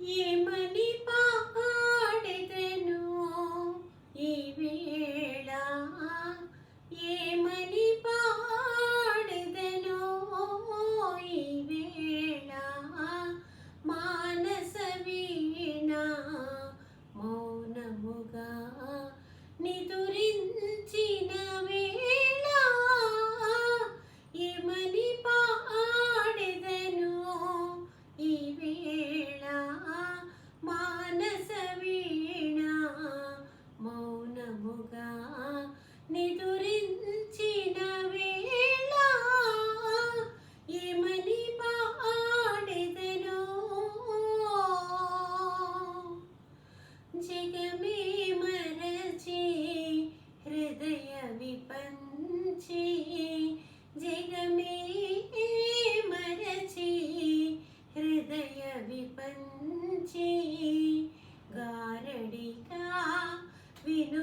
ఏమని మౌనముగా నిదురించిన వేళ ఏమని పాడెదను. జగమే మరచి హృదయ విపంచి జగమే మరచి హృదయ విపంచి గారడిగా విను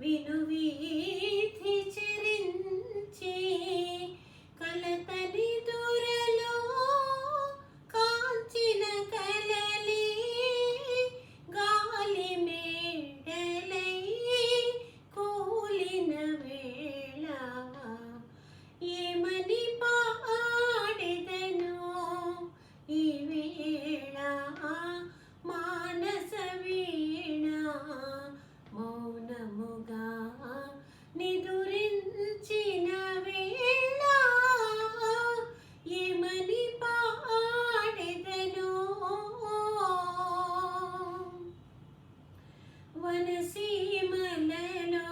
విను వీధి వనసీమలలో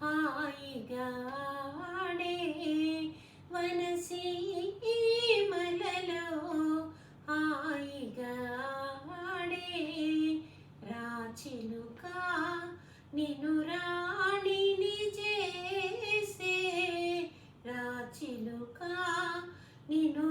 హాయిగా ఆడే వనసీమలలో హాయిగా ఆడే రాచిలుక నిన్ను రాణిని చేసే రాచిలుక నిన్ను